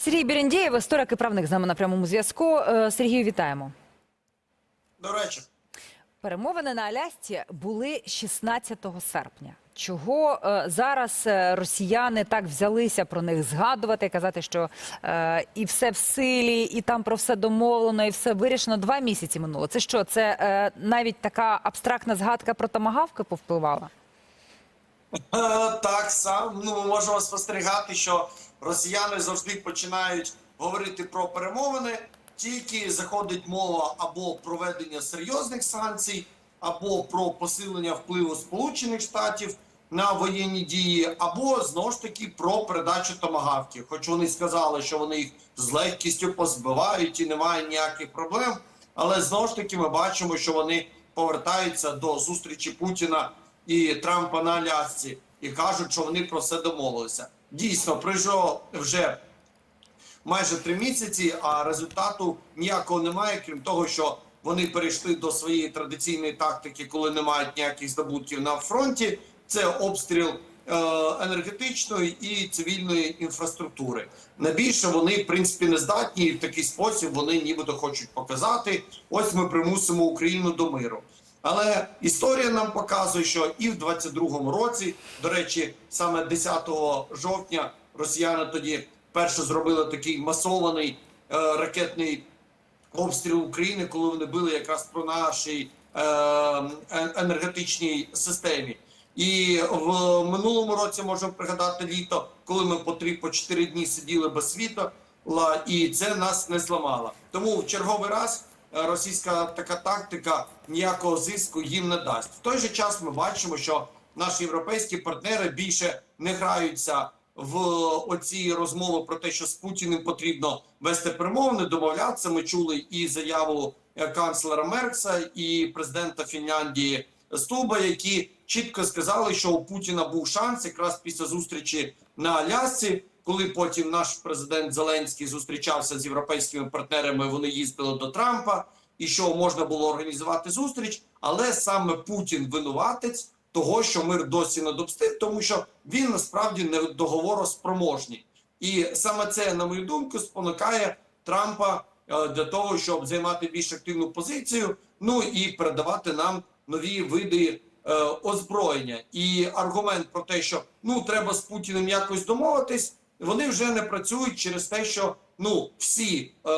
Сергій Біріндєєв, історик і правник з нами на прямому зв'язку. Е, Сергію, вітаємо. До речі, Перемовини на Алясці були 16 серпня. Чого е, зараз е, росіяни так взялися про них згадувати, казати, що е, і все в силі, і там про все домовлено, і все вирішено. Два місяці минуло. Це що? Це е, навіть така абстрактна згадка про томагавки повпливала? е, так сам ну ми можемо спостерігати, що росіяни завжди починають говорити про перемовини. Тільки заходить мова або проведення серйозних санкцій, або про посилення впливу Сполучених Штатів на воєнні дії, або знову ж таки про передачу томагавків. Хоч вони сказали, що вони їх з легкістю позбивають і немає ніяких проблем. Але знову ж таки ми бачимо, що вони повертаються до зустрічі Путіна і Трампа на Алясці і кажуть, що вони про все домовилися. Дійсно, пройшло вже майже три місяці, а результату ніякого немає, крім того, що вони перейшли до своєї традиційної тактики, коли не мають ніяких здобутків на фронті. Це обстріл е, енергетичної і цивільної інфраструктури. На більше вони в принципі не здатні, і в такий спосіб вони нібито хочуть показати: ось ми примусимо Україну до миру. Але історія нам показує, що і в 22-му році, до речі, саме 10 жовтня росіяни тоді перше зробили такий масований е, ракетний обстріл України, коли вони били якраз по нашій е, енергетичній системі. І в минулому році можемо пригадати літо, коли ми по три по чотири дні сиділи без світла, і це нас не зламало. Тому в черговий раз російська така тактика ніякого зиску їм не дасть. В той же час ми бачимо, що наші європейські партнери більше не граються в оці розмови про те, що з Путіним потрібно вести перемовини, домовлятися. Ми чули і заяву е, канцлера Меркса, і президента Фінляндії Стуба, які чітко сказали, що у Путіна був шанс якраз після зустрічі на Алясці, коли потім наш президент Зеленський зустрічався з європейськими партнерами. Вони їздили до Трампа, і що можна було організувати зустріч, але саме Путін винуватець того, що мир досі не допустив, тому що він насправді не договороспроможний. І саме це, на мою думку, спонукає Трампа е, для того, щоб займати більш активну позицію, ну і передавати нам нові види е, озброєння. І аргумент про те, що ну треба з Путіним якось домовитись, вони вже не працюють через те, що ну всі е,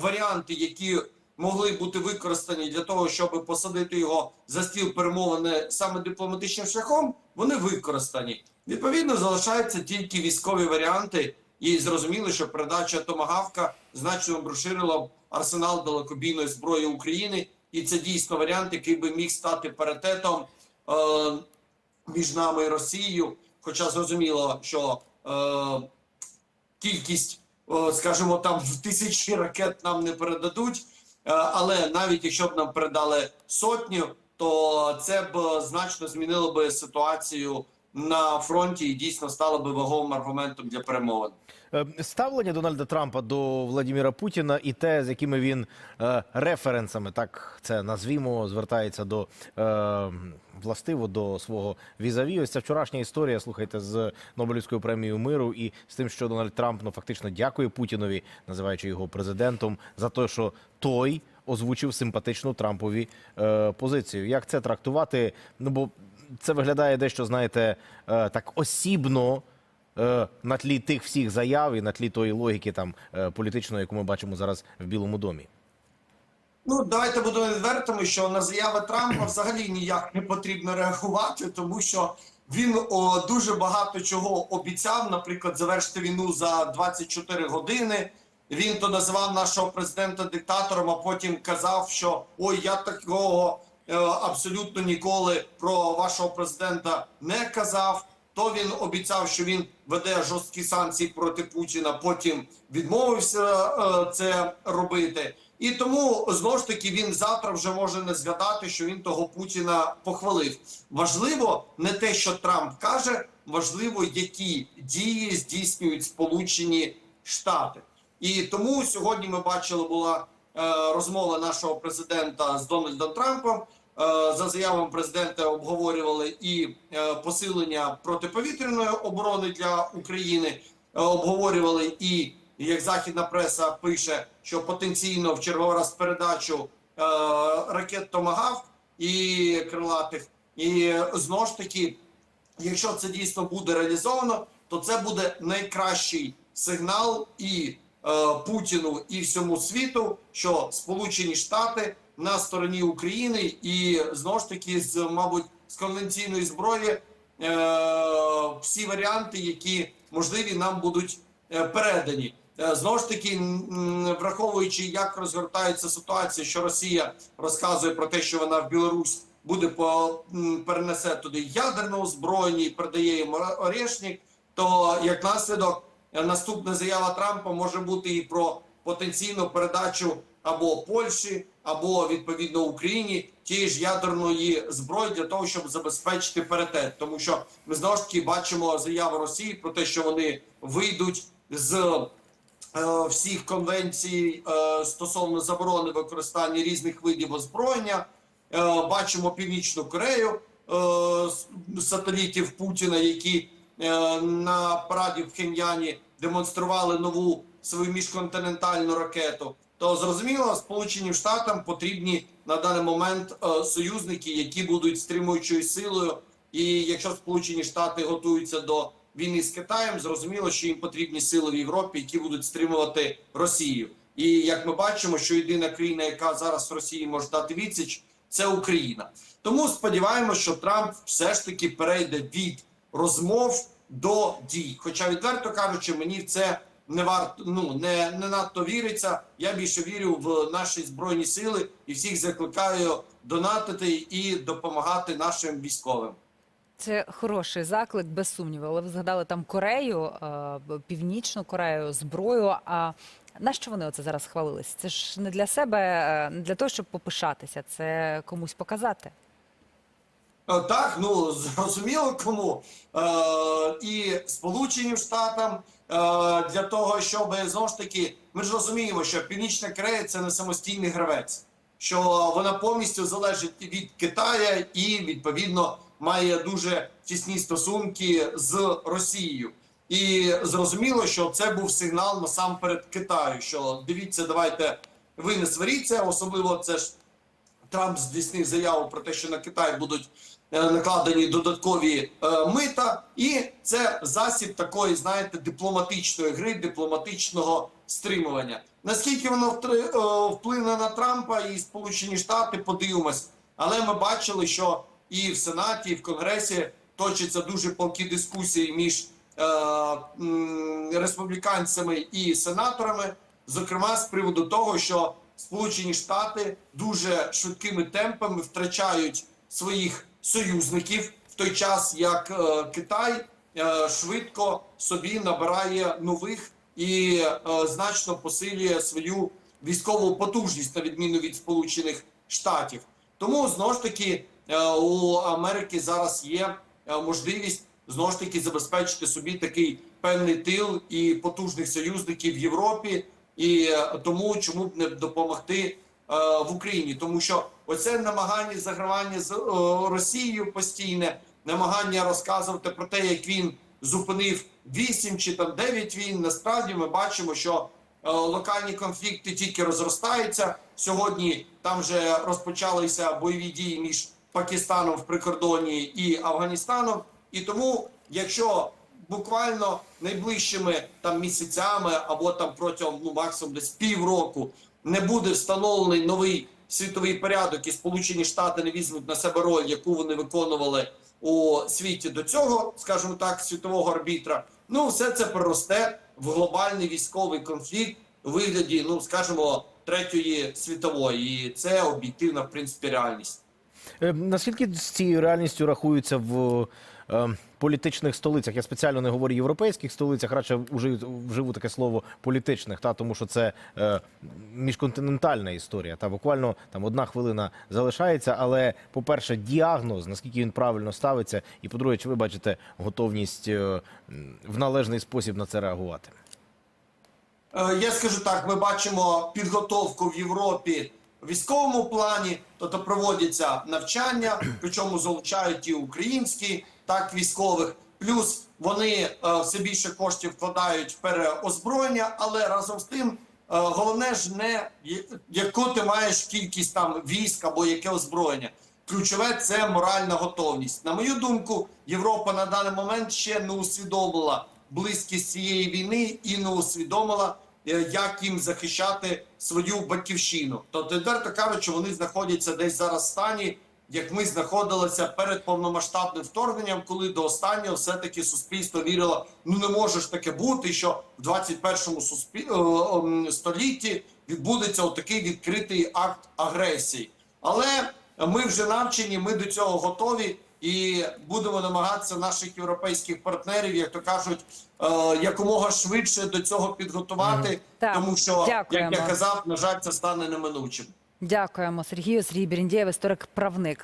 варіанти, які могли бути використані для того, щоб посадити його за стіл перемовини саме дипломатичним шляхом, вони використані. Відповідно, залишаються тільки військові варіанти, і зрозуміло, що передача Томагавка значно розширила б арсенал далекобійної зброї України, і це дійсно варіант, який би міг стати паритетом е, між нами і Росією. Хоча зрозуміло, що е, кількість, е, скажімо, там в тисячі ракет нам не передадуть. Е, Але навіть якщо б нам передали сотню, то це б значно змінило би ситуацію на фронті і дійсно стало би ваговим аргументом для перемовин. Е, Ставлення Дональда Трампа до Владіміра Путіна і те, з якими він е, референсами, так це назвімо, звертається до е, властиво до свого візаві. Ось ця вчорашня історія. Слухайте з Нобелівською премією миру і з тим, що Дональд Трамп ну фактично дякує Путінові, називаючи його президентом, за те, що той озвучив симпатичну Трампові е, позицію. Як це трактувати? Ну бо це виглядає дещо, знаєте, е, так осібно е, на тлі тих всіх заяв і на тлі тої логіки там е, політичної, яку ми бачимо зараз в Білому домі. Ну давайте будемо відвертими, що на заяви Трампа взагалі ніяк не потрібно реагувати, тому що він о, дуже багато чого обіцяв, наприклад, завершити війну за 24 години. Він то називав нашого президента диктатором, а потім казав, що ой, я такого абсолютно ніколи про вашого президента не казав. То він обіцяв, що він веде жорсткі санкції проти Путіна. Потім відмовився е, це робити. І тому знову ж таки він завтра вже може не згадати, що він того Путіна похвалив. Важливо не те, що Трамп каже, важливо, які дії здійснюють Сполучені Штати. І тому сьогодні ми бачили, була е, розмова нашого президента з Дональдом Трампом. Е, за заявами президента обговорювали і е, посилення протиповітряної оборони для України, е, обговорювали і як західна преса пише, що потенційно в черговий раз передачу ракет Томагавк і крилатих. І знову ж таки, якщо це дійсно буде реалізовано, то це буде найкращий сигнал і Путіну, і всьому світу, що Сполучені Штати на стороні України, і знову ж таки, з мабуть, з конвенційної зброї е, всі варіанти, які можливі, нам будуть е, передані. Е, Знову ж таки, враховуючи, як розгортається ситуація, що Росія розказує про те, що вона в Білорусь буде по перенесе туди ядерне озброєння і передає їм орешник, то як наслідок е, наступна заява Трампа може бути і про потенційну передачу або Польщі, або відповідно Україні тієї ж ядерної зброї для того, щоб забезпечити паритет. Тому що ми знову ж таки бачимо заяву Росії про те, що вони вийдуть з е, всіх конвенцій е, стосовно заборони використання різних видів озброєння. Е, бачимо Північну Корею е, сателітів Путіна, які е, на параді в Пхеньяні демонстрували нову свою міжконтинентальну ракету. То зрозуміло, Сполученим Штатам потрібні на даний момент е, союзники, які будуть стримуючою силою. І якщо Сполучені Штати готуються до війни з Китаєм, зрозуміло, що їм потрібні сили в Європі, які будуть стримувати Росію. І як ми бачимо, що єдина країна, яка зараз Росії може дати відсіч, це Україна. Тому сподіваємося, що Трамп все ж таки перейде від розмов до дій. Хоча, відверто кажучи, мені в це не варто ну не, не надто віриться. Я більше вірю в наші збройні сили і всіх закликаю донатити і допомагати нашим військовим. Це хороший заклик, без сумніву. Але ви згадали там Корею, е, Північну Корею, зброю. А на що вони оце зараз хвалились? Це ж не для себе, е, не для того, щоб попишатися, це комусь показати. Е, Так, ну зрозуміло кому е, і Сполученим Штатам е, для того, щоб знову ж таки, ми ж розуміємо, що Північна Корея це не самостійний гравець, що вона повністю залежить від Китая і відповідно має дуже тісні стосунки з Росією. І зрозуміло, що це був сигнал насамперед Китаю. Що дивіться, давайте ви не сваріться, особливо це ж Трамп здійснив заяву про те, що на Китай будуть накладені додаткові е, мита, і це засіб такої, знаєте, дипломатичної гри, дипломатичного стримування. Наскільки воно е, вплине на Трампа і Сполучені Штати, подивимось. Але ми бачили, що і в Сенаті, і в Конгресі точаться дуже палкі дискусії між е, м, республіканцями і сенаторами, зокрема з приводу того, що Сполучені Штати дуже швидкими темпами втрачають своїх союзників в той час, як е, Китай е, швидко собі набирає нових і е, значно посилює свою військову потужність на відміну від Сполучених Штатів. Тому знову ж таки у Америки зараз є можливість знову ж таки забезпечити собі такий певний тил і потужних союзників в Європі. І тому чому б не допомогти в Україні, тому що оце намагання загравання з е, Росією постійне, намагання розказувати про те, як він зупинив 8 чи там 9 війн. Насправді ми бачимо, що е, локальні конфлікти тільки розростаються. Сьогодні там вже розпочалися бойові дії між Пакистаном в прикордонні і Афганістаном. І тому, якщо буквально найближчими там місяцями або там протягом ну максимум десь півроку не буде встановлений новий світовий порядок, і Сполучені Штати не візьмуть на себе роль, яку вони виконували у світі до цього, скажімо так, світового арбітра. Ну, все це переросте в глобальний військовий конфлікт у вигляді, ну скажімо, третьої світової, і це об'єктивна в принципі реальність. Е, Наскільки з цією реальністю рахуються в е, політичних столицях? Я спеціально не говорю європейських столицях, радше вживу, вживу таке слово політичних, та тому що це е, міжконтинентальна історія. Та буквально там одна хвилина залишається. Але, по-перше, діагноз, наскільки він правильно ставиться, і по-друге, чи ви бачите готовність е, в належний спосіб на це реагувати? Е, Я скажу так: ми бачимо підготовку в Європі військовому плані, тобто проводяться навчання, причому залучають і українські так військових. Плюс вони е, все більше коштів вкладають в переозброєння, але разом з тим е, головне ж не яку ти маєш кількість там військ або яке озброєння. Ключове це моральна готовність. На мою думку, Європа на даний момент ще не усвідомила близькість цієї війни і не усвідомила, е, як їм захищати свою батьківщину. Тобто, відверто кажучи, вони знаходяться десь зараз в стані, як ми знаходилися перед повномасштабним вторгненням, коли до останнього все-таки суспільство вірило, ну не може ж таке бути, що в 21 суспіль... столітті відбудеться отакий відкритий акт агресії. Але ми вже навчені, ми до цього готові і будемо намагатися наших європейських партнерів, як то кажуть, е, якомога швидше до цього підготувати, Так, тому що, дякуємо. як я казав, на жаль, це стане неминучим. Дякуємо Сергію. Сергій Берендєєв, історик-правник.